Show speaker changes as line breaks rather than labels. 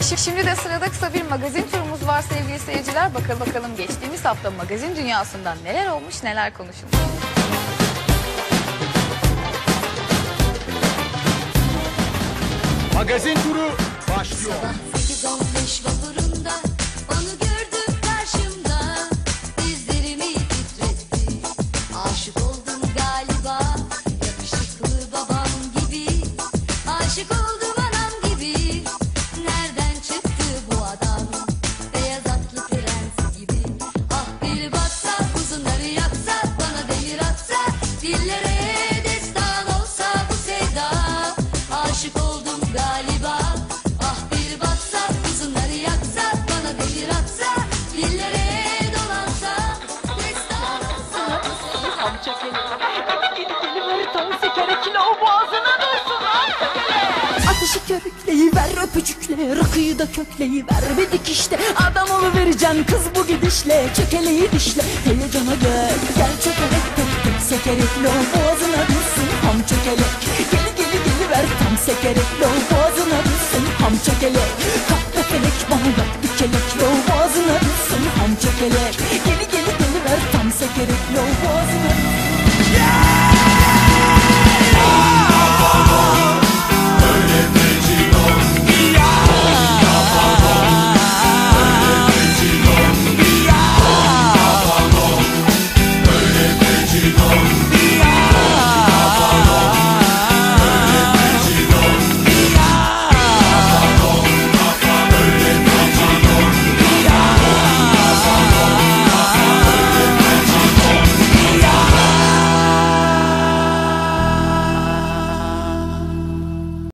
Şi- Şimdi de sırada kısa bir magazin turumuz var sevgili seyirciler. Bakalım bakalım geçtiğimiz hafta magazin dünyasından neler olmuş neler konuşulmuş.
Magazin turu başlıyor.
8-15
çekeli. Gidi geliver tam sekere kilo boğazına sekele.
Ateşi körükleyiver öpücükle Rakıyı da kökleyiver bir dikişte Adam oluvereceksin kız bu gidişle. Çekeleyi dişle hele cana gel Gel çökelek tek tek sekerek lo Boğazına düşsün ham çökelek Geli geli geliver tam sekerek lo Boğazına düşsün ham çökelek Kahpe felek bana yap bir kelek Boğazına düşsün ham çökelek